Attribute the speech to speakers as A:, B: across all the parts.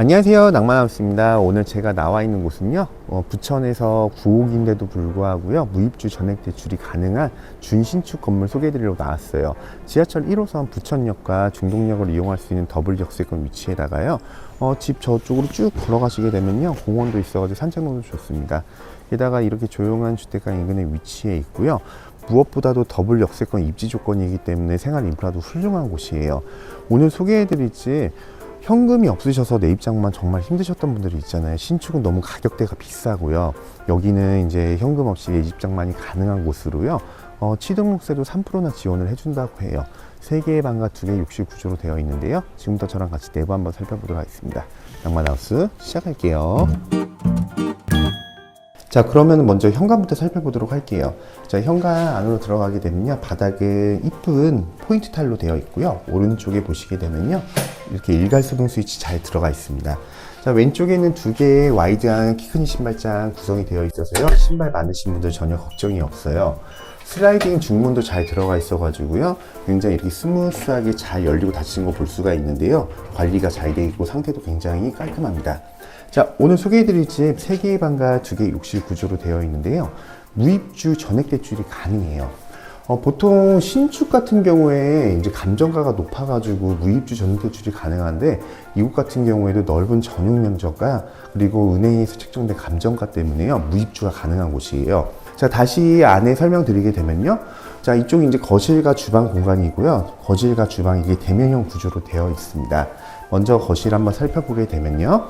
A: 안녕하세요. 낭만하우스입니다. 오늘 제가 나와 있는 곳은요 어, 부천에서 구옥인데도 불구하고요 무입주 전액 대출이 가능한 준신축 건물 소개해드리러 나왔어요. 지하철 1호선 부천역과 중동역을 이용할 수 있는 더블 역세권 위치에다가요 어, 집 저쪽으로 쭉 걸어가시게 되면요 공원도 있어가지고 산책로도 좋습니다. 게다가 이렇게 조용한 주택가 인근에 위치해 있고요 무엇보다도 더블 역세권 입지 조건이기 때문에 생활 인프라도 훌륭한 곳이에요. 오늘 소개해드릴 집 현금이 없으셔서 내 입장만 정말 힘드셨던 분들이 있잖아요. 신축은 너무 가격대가 비싸고요. 여기는 이제 현금 없이 내 입장만이 가능한 곳으로요. 어, 취등록세도 3%나 지원을 해준다고 해요. 세 개의 방과 두 개의 욕실 구조로 되어 있는데요. 지금부터 저랑 같이 내부 한번 살펴보도록 하겠습니다. 양만하우스 시작할게요. 자 그러면 먼저 현관부터 살펴보도록 할게요 자 현관 안으로 들어가게 되면요 바닥은 이쁜 포인트 타일로 되어 있고요 오른쪽에 보시게 되면요 이렇게 일괄소등 스위치 잘 들어가 있습니다. 자 왼쪽에는 두 개의 와이드한 키 큰 신발장 구성이 되어 있어서요. 신발 많으신 분들 전혀 걱정이 없어요. 슬라이딩 중문도 잘 들어가 있어 가지고요. 굉장히 이렇게 스무스하게 잘 열리고 닫히는 거 볼 수가 있는데요. 관리가 잘 되어 있고 상태도 굉장히 깔끔합니다. 자, 오늘 소개해드릴 집 3개의 방과 2개의 욕실 구조로 되어 있는데요. 무입주 전액 대출이 가능해요. 어, 보통 신축 같은 경우에 이제 감정가가 높아가지고 무입주 전액 대출이 가능한데 이곳 같은 경우에도 넓은 전용 면적과 그리고 은행에서 책정된 감정가 때문에요 무입주가 가능한 곳이에요. 자 다시 안에 설명드리게 되면요. 자 이쪽이 이제 거실과 주방 공간이고요. 거실과 주방 이게 대면형 구조로 되어 있습니다. 먼저 거실 한번 살펴보게 되면요.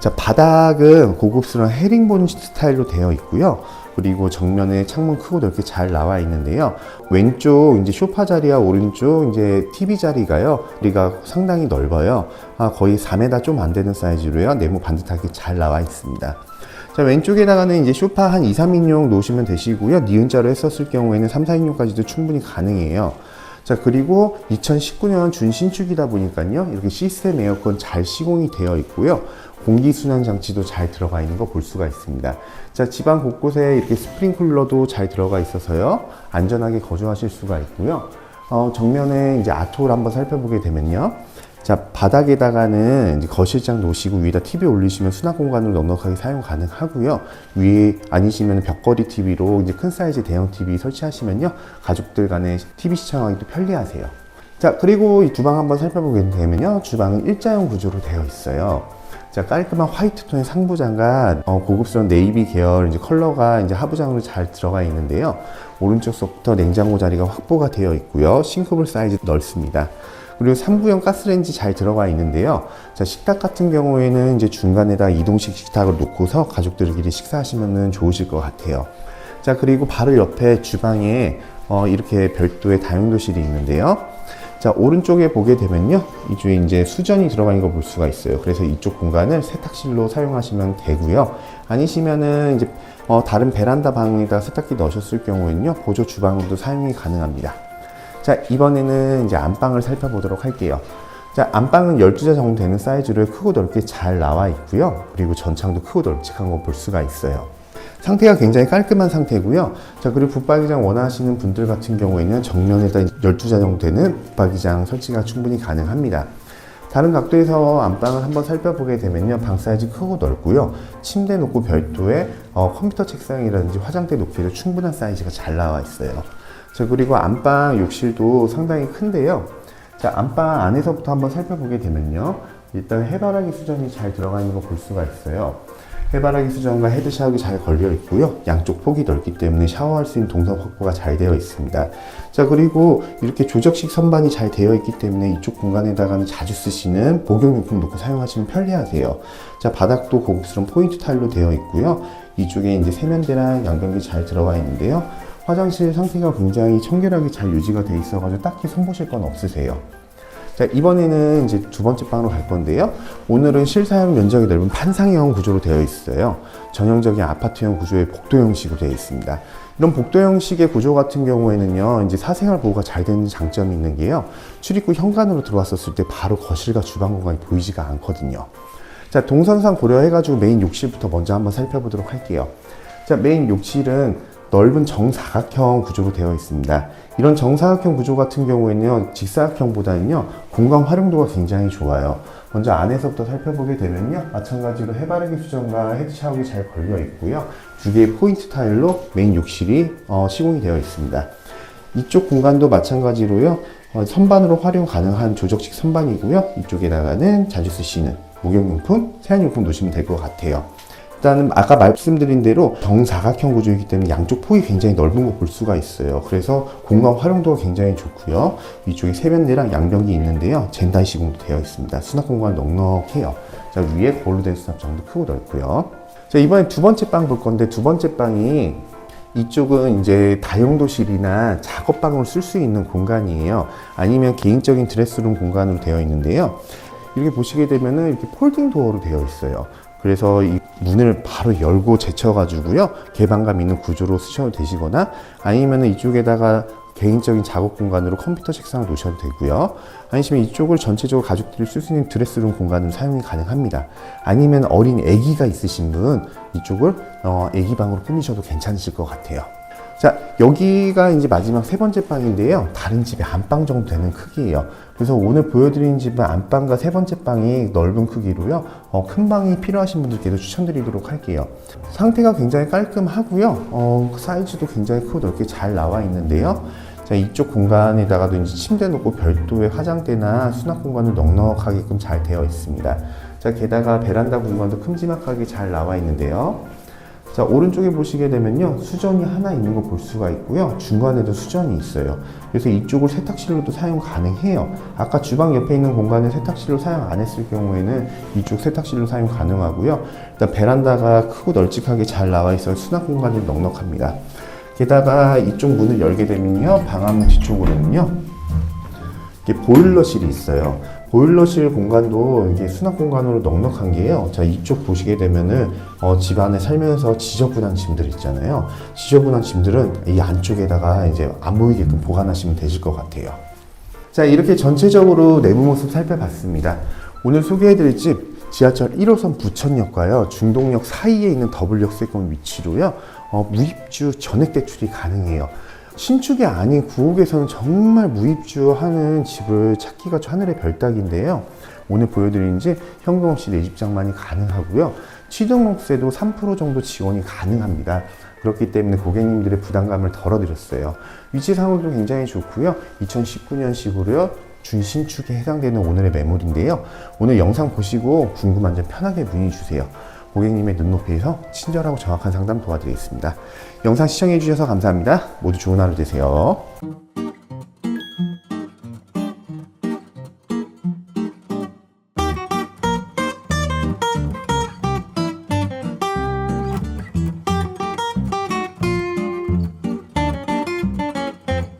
A: 자, 바닥은 고급스러운 헤링본 스타일로 되어 있고요. 그리고 정면에 창문 크고 넓게 잘 나와 있는데요. 왼쪽 이제 소파 자리와 오른쪽 이제 TV 자리가요. 우리가 상당히 넓어요. 아, 거의 4m 좀 안 되는 사이즈로요. 네모 반듯하게 잘 나와 있습니다. 자, 왼쪽에다가는 이제 소파 한 2, 3인용 놓으시면 되시고요. 니은자로 했었을 경우에는 3, 4인용까지도 충분히 가능해요. 자, 그리고 2019년 준신축이다 보니까요. 이렇게 시스템 에어컨 잘 시공이 되어 있고요. 공기순환 장치도 잘 들어가 있는 거 볼 수가 있습니다. 자, 집안 곳곳에 이렇게 스프링클러도 잘 들어가 있어서요. 안전하게 거주하실 수가 있고요. 어, 정면에 이제 아트홀 한번 살펴보게 되면요. 자, 바닥에다가는 거실장 놓으시고 위에다 TV 올리시면 수납 공간으로 넉넉하게 사용 가능하고요. 위에 아니시면 벽걸이 TV로 이제 큰 사이즈 대형 TV 설치하시면요. 가족들 간에 TV 시청하기도 편리하세요. 자, 그리고 이 주방 한번 살펴보게 되면요. 주방은 일자형 구조로 되어 있어요. 자, 깔끔한 화이트 톤의 상부장과 어, 고급스러운 네이비 계열 이제 컬러가 이제 하부장으로 잘 들어가 있는데요. 오른쪽 서부터 냉장고 자리가 확보가 되어 있고요. 싱크볼 사이즈 넓습니다. 그리고 3구형 가스레인지 잘 들어가 있는데요. 자, 식탁 같은 경우에는 이제 중간에다 이동식 식탁을 놓고서 가족들끼리 식사하시면 좋으실 것 같아요. 자, 그리고 바로 옆에 주방에 어, 이렇게 별도의 다용도실이 있는데요. 자, 오른쪽에 보게 되면요. 이쪽에 이제 수전이 들어가 있는 걸 볼 수가 있어요. 그래서 이쪽 공간을 세탁실로 사용하시면 되고요. 아니시면은 이제 어, 다른 베란다 방에다 세탁기 넣으셨을 경우에는요. 보조 주방으로도 사용이 가능합니다. 자, 이번에는 이제 안방을 살펴보도록 할게요. 자, 안방은 12자 정도 되는 사이즈로 크고 넓게 잘 나와 있고요. 그리고 전창도 크고 넓직한 거 볼 수가 있어요. 상태가 굉장히 깔끔한 상태고요. 자, 그리고 붙박이장 원하시는 분들 같은 경우에는 정면에다 12자 정도 되는 붙박이장 설치가 충분히 가능합니다. 다른 각도에서 안방을 한번 살펴보게 되면요. 방 사이즈 크고 넓고요. 침대 놓고 별도의 어, 컴퓨터 책상이라든지 화장대 놓기도 충분한 사이즈가 잘 나와 있어요. 자, 그리고 안방 욕실도 상당히 큰데요. 자, 안방 안에서부터 한번 살펴보게 되면요. 일단 해바라기 수전이 잘 들어가 있는 거 볼 수가 있어요. 해바라기 수전과 헤드 샤워기 잘 걸려 있고요. 양쪽 폭이 넓기 때문에 샤워할 수 있는 동선 확보가 잘 되어 있습니다. 자, 그리고 이렇게 조적식 선반이 잘 되어 있기 때문에 이쪽 공간에다가는 자주 쓰시는 목욕용품 놓고 사용하시면 편리하세요. 자, 바닥도 고급스러운 포인트 타일로 되어 있고요. 이쪽에 이제 세면대랑 양변기 잘 들어가 있는데요. 화장실 상태가 굉장히 청결하게 잘 유지가 돼 있어가지고 딱히 손보실 건 없으세요. 자, 이번에는 이제 두 번째 방으로 갈 건데요. 오늘은 실사용 면적이 넓은 판상형 구조로 되어 있어요. 전형적인 아파트형 구조의 복도 형식으로 되어 있습니다. 이런 복도 형식의 구조 같은 경우에는요, 이제 사생활 보호가 잘 되는 장점이 있는 게요. 출입구 현관으로 들어왔었을 때 바로 거실과 주방 공간이 보이지가 않거든요. 자, 동선상 고려해가지고 메인 욕실부터 먼저 한번 살펴보도록 할게요. 자, 메인 욕실은 넓은 정사각형 구조로 되어 있습니다. 이런 정사각형 구조 같은 경우에는요, 직사각형보다는요, 공간 활용도가 굉장히 좋아요. 먼저 안에서부터 살펴보게 되면요, 마찬가지로 해바라기 수전과 헤드 샤워기 잘 걸려 있고요. 두 개의 포인트 타일로 메인 욕실이 어, 시공이 되어 있습니다. 이쪽 공간도 마찬가지로요, 어, 선반으로 활용 가능한 조적식 선반이고요. 이쪽에다가는 자주 쓰시는 목욕용품, 세안용품 놓으시면 될 것 같아요. 일단은 아까 말씀드린 대로 정사각형 구조이기 때문에 양쪽 폭이 굉장히 넓은 거 볼 수가 있어요. 그래서 공간 활용도가 굉장히 좋고요. 위쪽에 세면대랑 양변기 있는데요. 젠다이 시공도 되어 있습니다. 수납 공간 넉넉해요. 자, 위에 거울로 된 수납장도 크고 넓고요. 자, 이번에 두 번째 방 볼 건데 두 번째 방이 이쪽은 이제 다용도실이나 작업방으로 쓸 수 있는 공간이에요. 아니면 개인적인 드레스룸 공간으로 되어 있는데요. 이렇게 보시게 되면은 이렇게 폴딩 도어로 되어 있어요. 그래서 이 문을 바로 열고 제쳐가지고요. 개방감 있는 구조로 쓰셔도 되시거나 아니면은 이쪽에다가 개인적인 작업 공간으로 컴퓨터 책상을 놓으셔도 되고요. 아니면 이쪽을 전체적으로 가족들이 쓸 수 있는 드레스룸 공간으로 사용이 가능합니다. 아니면 어린 아기가 있으신 분 이쪽을 어, 아기 방으로 꾸미셔도 괜찮으실 것 같아요. 자, 여기가 이제 마지막 세 번째 방인데요. 다른 집의 안방 정도 되는 크기예요. 그래서 오늘 보여드리는 집은 안방과 세 번째 방이 넓은 크기로요. 어, 큰 방이 필요하신 분들께도 추천드리도록 할게요. 상태가 굉장히 깔끔하고요. 어, 사이즈도 굉장히 크고 넓게 잘 나와 있는데요. 자, 이쪽 공간에다가도 이제 침대 놓고 별도의 화장대나 수납 공간을 넉넉하게끔 잘 되어 있습니다. 자, 게다가 베란다 공간도 큼지막하게 잘 나와 있는데요. 자, 오른쪽에 보시게 되면요. 수전이 하나 있는 거 볼 수가 있고요. 중간에도 수전이 있어요. 그래서 이쪽을 세탁실로도 사용 가능해요. 아까 주방 옆에 있는 공간을 세탁실로 사용 안 했을 경우에는 이쪽 세탁실로 사용 가능하고요. 일단 베란다가 크고 널찍하게 잘 나와 있어 수납 공간이 넉넉합니다. 게다가 이쪽 문을 열게 되면요. 방화문 뒤쪽으로는요. 보일러실이 있어요. 보일러실 공간도 이게 수납 공간으로 넉넉한 게요. 자, 이쪽 보시게 되면은 어, 집 안에 살면서 지저분한 짐들 있잖아요. 지저분한 짐들은 이 안쪽에다가 이제 안 보이게끔 보관하시면 되실 것 같아요. 자, 이렇게 전체적으로 내부 모습 살펴봤습니다. 오늘 소개해드릴 집 지하철 1호선 부천역과요 중동역 사이에 있는 더블 역 세권 위치로요 어, 무입주 전액 대출이 가능해요. 신축이 아닌 구옥에서는 정말 무입주하는 집을 찾기가 하늘의 별따기인데요. 오늘 보여드린 집 현금 없이 내 집장만이 가능하고요. 취등록세도 3% 정도 지원이 가능합니다. 그렇기 때문에 고객님들의 부담감을 덜어드렸어요. 위치상으로도 굉장히 좋고요. 2019년식으로요. 준신축에 해당되는 오늘의 매물인데요. 오늘 영상 보시고 궁금한 점 편하게 문의 주세요. 고객님의 눈높이에서 친절하고 정확한 상담 도와드리겠습니다. 영상 시청해 주셔서 감사합니다. 모두 좋은 하루 되세요.